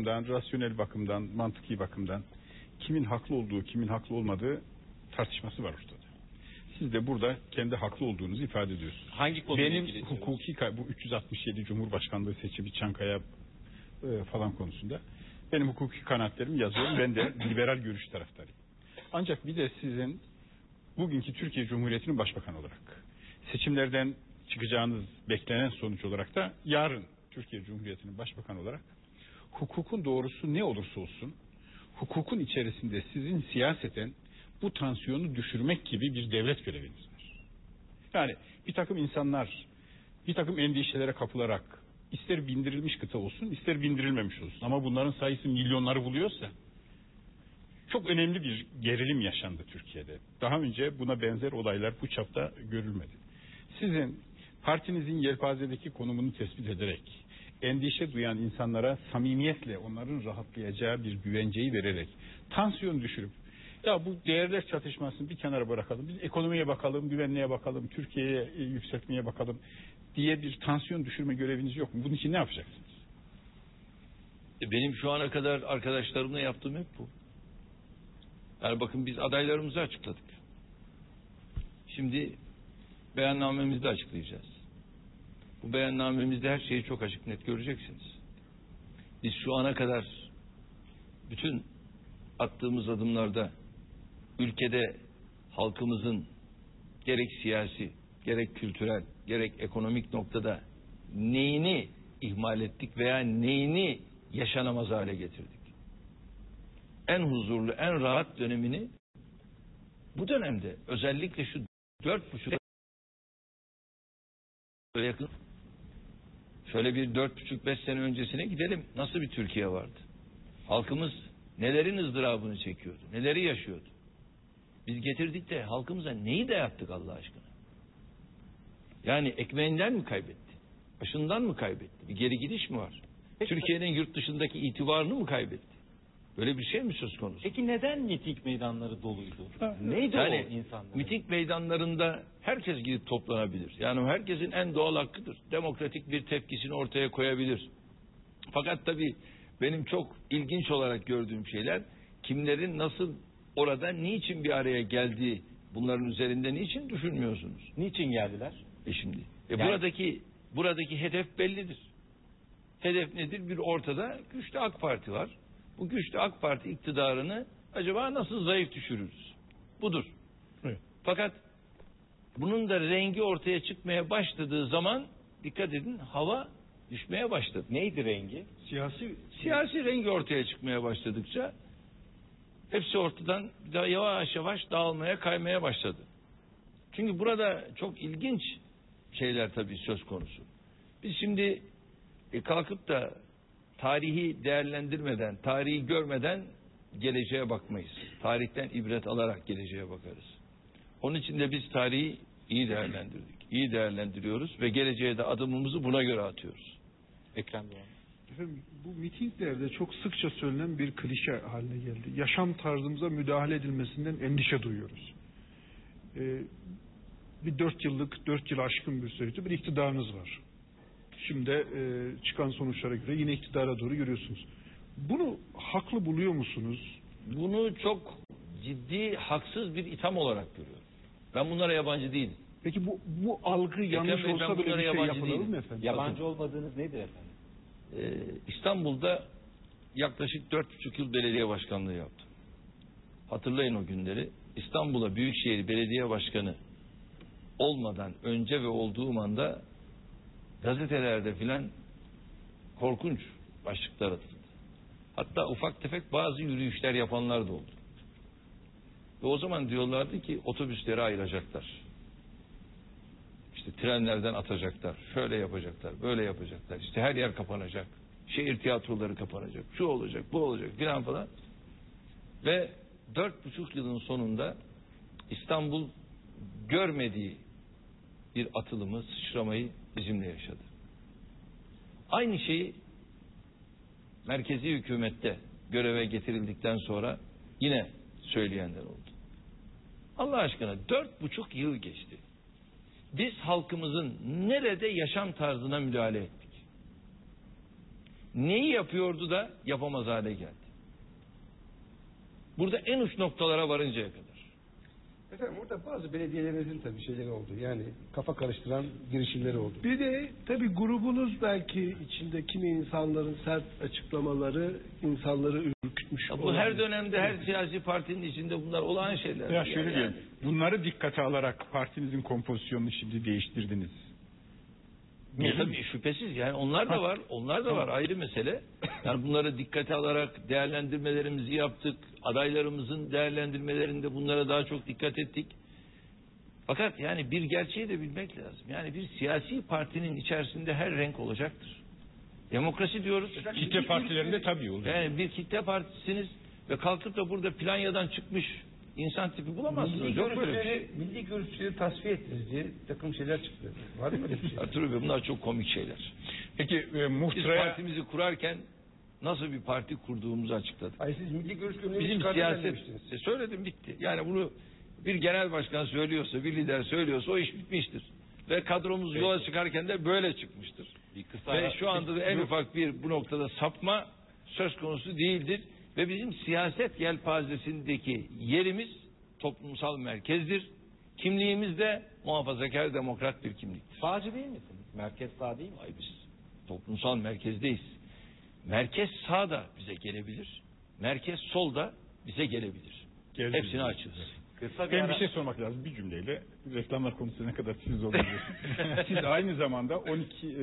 bakımdan, rasyonel bakımdan, mantıki bakımdan kimin haklı olduğu, kimin haklı olmadığı tartışması var ortada. Siz de burada kendi haklı olduğunuzu ifade ediyorsunuz. Hangi konuyla Benim ilgili hukuki bu 367 Cumhurbaşkanlığı seçimi Çankaya e, falan konusunda benim hukuki kanaatlerimi yazıyorum. Ben de liberal görüş taraftarıyım. Ancak bir de sizin bugünkü Türkiye Cumhuriyeti'nin başbakanı olarak seçimlerden çıkacağınız beklenen sonuç olarak da yarın Türkiye Cumhuriyeti'nin başbakanı olarak hukukun doğrusu ne olursa olsun hukukun içerisinde sizin siyaseten bu tansiyonu düşürmek gibi bir devlet göreviniz var. Yani bir takım insanlar bir takım endişelere kapılarak ister bindirilmiş kıta olsun ister bindirilmemiş olsun ama bunların sayısı milyonları buluyorsa çok önemli bir gerilim yaşandı Türkiye'de. Daha önce buna benzer olaylar bu çapta görülmedi. Sizin partinizin yelpazedeki konumunu tespit ederek endişe duyan insanlara samimiyetle onların rahatlayacağı bir güvenceyi vererek tansiyon düşürüp ya bu değerler çatışmasını bir kenara bırakalım. Biz ekonomiye bakalım, güvenliğe bakalım, Türkiye'ye e, yükseltmeye bakalım diye bir tansiyon düşürme göreviniz yok mu? Bunun için ne yapacaksınız? E, Benim şu ana kadar arkadaşlarımla yaptığım hep bu. Yani bakın biz adaylarımızı açıkladık. Şimdi beyannamemizi de açıklayacağız. Bu beyannamemizde her şeyi çok açık net göreceksiniz. Biz şu ana kadar bütün attığımız adımlarda ülkede halkımızın gerek siyasi, gerek kültürel, gerek ekonomik noktada neyini ihmal ettik veya neyini yaşanamaz hale getirdik. En huzurlu, en rahat dönemini bu dönemde özellikle şu dört buçuk yakın şöyle bir dört buçuk beş sene öncesine gidelim. Nasıl bir Türkiye vardı? Halkımız nelerin ızdırabını çekiyordu? Neleri yaşıyordu? Biz getirdik de halkımıza neyi dayattık Allah aşkına? Yani ekmeğinden mi kaybetti? Başından mı kaybetti? Bir geri gidiş mi var? Türkiye'nin yurt dışındaki itibarını mı kaybetti? Böyle bir şey mi söz konusu? Peki neden miting meydanları doluydu? Neydi Yani o insanlar? miting meydanlarında herkes gidip toplanabilir. Yani herkesin en doğal hakkıdır. Demokratik bir tepkisini ortaya koyabilir. Fakat tabii benim çok ilginç olarak gördüğüm şeyler kimlerin nasıl orada niçin bir araya geldiği bunların üzerinde niçin düşünmüyorsunuz? Niçin geldiler? E şimdi e Yani- buradaki buradaki hedef bellidir. Hedef nedir? Bir ortada güçlü AK Parti var. Bu güçlü AK Parti iktidarını acaba nasıl zayıf düşürürüz? Budur. Evet. Fakat bunun da rengi ortaya çıkmaya başladığı zaman dikkat edin hava düşmeye başladı. Neydi rengi? Siyasi Siyasi rengi ortaya çıkmaya başladıkça hepsi ortadan yavaş yavaş dağılmaya kaymaya başladı. Çünkü burada çok ilginç şeyler tabii söz konusu. Biz şimdi e, kalkıp da tarihi değerlendirmeden, tarihi görmeden geleceğe bakmayız. Tarihten ibret alarak geleceğe bakarız. Onun için de biz tarihi iyi değerlendirdik. İyi değerlendiriyoruz ve geleceğe de adımımızı buna göre atıyoruz. Ekrem Doğan. Efendim, bu mitinglerde çok sıkça söylenen bir klişe haline geldi. Yaşam tarzımıza müdahale edilmesinden endişe duyuyoruz. Ee, bir dört yıllık, dört yıl aşkın bir süreçte bir iktidarınız var. Şimdi e, çıkan sonuçlara göre yine iktidara doğru yürüyorsunuz. Bunu haklı buluyor musunuz? Bunu çok ciddi, haksız bir itham olarak görüyorum. Ben bunlara yabancı değilim. Peki bu bu algı yanlış Bey, ben olsa böyle bunlara bir şey yabancı yapılır değilim. mı efendim? Yabancı olmadığınız nedir efendim? Ee, İstanbul'da yaklaşık dört buçuk yıl belediye başkanlığı yaptım. Hatırlayın o günleri. İstanbul'a Büyükşehir Belediye Başkanı olmadan önce ve olduğum anda gazetelerde filan korkunç başlıklar atıldı. Hatta ufak tefek bazı yürüyüşler yapanlar da oldu. Ve o zaman diyorlardı ki otobüsleri ayıracaklar. İşte trenlerden atacaklar. Şöyle yapacaklar, böyle yapacaklar. İşte her yer kapanacak. Şehir tiyatroları kapanacak. Şu olacak, bu olacak filan falan. Ve dört buçuk yılın sonunda İstanbul görmediği bir atılımı, sıçramayı bizimle yaşadı. Aynı şeyi merkezi hükümette göreve getirildikten sonra yine söyleyenler oldu. Allah aşkına dört buçuk yıl geçti. Biz halkımızın nerede yaşam tarzına müdahale ettik? neyi yapıyordu da yapamaz hale geldi? Burada en uç noktalara varıncaya kadar. Efendim orada bazı belediyelerimizin tabii şeyleri oldu. Yani kafa karıştıran girişimleri oldu. Bir de tabii grubunuz belki içinde kimi insanların sert açıklamaları insanları ürkütmüş. Ya bu olabilir. her dönemde her siyasi partinin içinde bunlar olağan şeyler. Ya şöyle Yani- diyelim. Bunları dikkate alarak partinizin kompozisyonunu şimdi değiştirdiniz. Ya tabii şüphesiz yani onlar da var. Onlar da var ayrı mesele. Yani bunları dikkate alarak değerlendirmelerimizi yaptık. Adaylarımızın değerlendirmelerinde bunlara daha çok dikkat ettik. Fakat yani bir gerçeği de bilmek lazım. Yani bir siyasi partinin içerisinde her renk olacaktır. Demokrasi diyoruz. Kitle partilerinde tabii oluyor. Yani bir kitle partisiniz ve kalkıp da burada Planya'dan çıkmış insan tipi bulamazsınız. Milli Yok böyle bir şey. milli görüşleri tasfiye ettiniz diye takım şeyler çıktı. Var mı öyle bir şey? Ertuğrul Bey bunlar çok komik şeyler. Peki e, Biz muhtıraya partimizi kurarken nasıl bir parti kurduğumuzu açıkladık. Hayır siz milli görüş gömleğini Bizim siyaset, e, söyledim bitti. Yani bunu bir genel başkan söylüyorsa, bir lider söylüyorsa o iş bitmiştir. Ve kadromuz yola çıkarken de böyle çıkmıştır. Bir kısa Ve şu anda da en ufak bir bu noktada sapma söz konusu değildir. Ve bizim siyaset yelpazesindeki yerimiz toplumsal merkezdir. Kimliğimiz de muhafazakar demokrat bir kimliktir. Sağcı değil misiniz? Merkez sağ değil mi? Ay biz toplumsal merkezdeyiz. Merkez sağ da bize gelebilir. Merkez sol da bize gelebilir. Geldi. Hepsini açığız. Kısa bir Ben ara... bir şey sormak lazım bir cümleyle. Reklamlar ne kadar siz olabiliyorsunuz. siz aynı zamanda 12 e,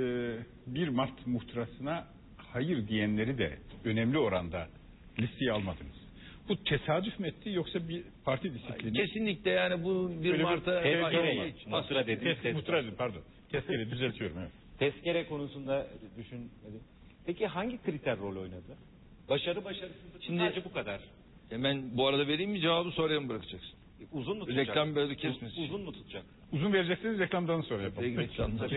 1 Mart muhtırasına hayır diyenleri de önemli oranda listeye almadınız. Bu tesadüf mü etti yoksa bir parti disiplini? Kesinlikle yani bu bir Öyle bir Mart'a tezkere. Muhtıra Tes- tezkere. muhtıra dedim, pardon. Tezkere düzeltiyorum. Evet. Tezkere konusunda düşünmedim. Peki hangi kriter rol oynadı? Başarı başarısızlık Şimdi- sadece bu kadar. Hemen bu arada vereyim mi cevabı sonraya mı bırakacaksın? Uzun mu tutacak? Reklam böyle kesmesin. Uzun mu tutacak? Uzun verecekseniz reklamdan sonra yapalım. Reklamdan. Ara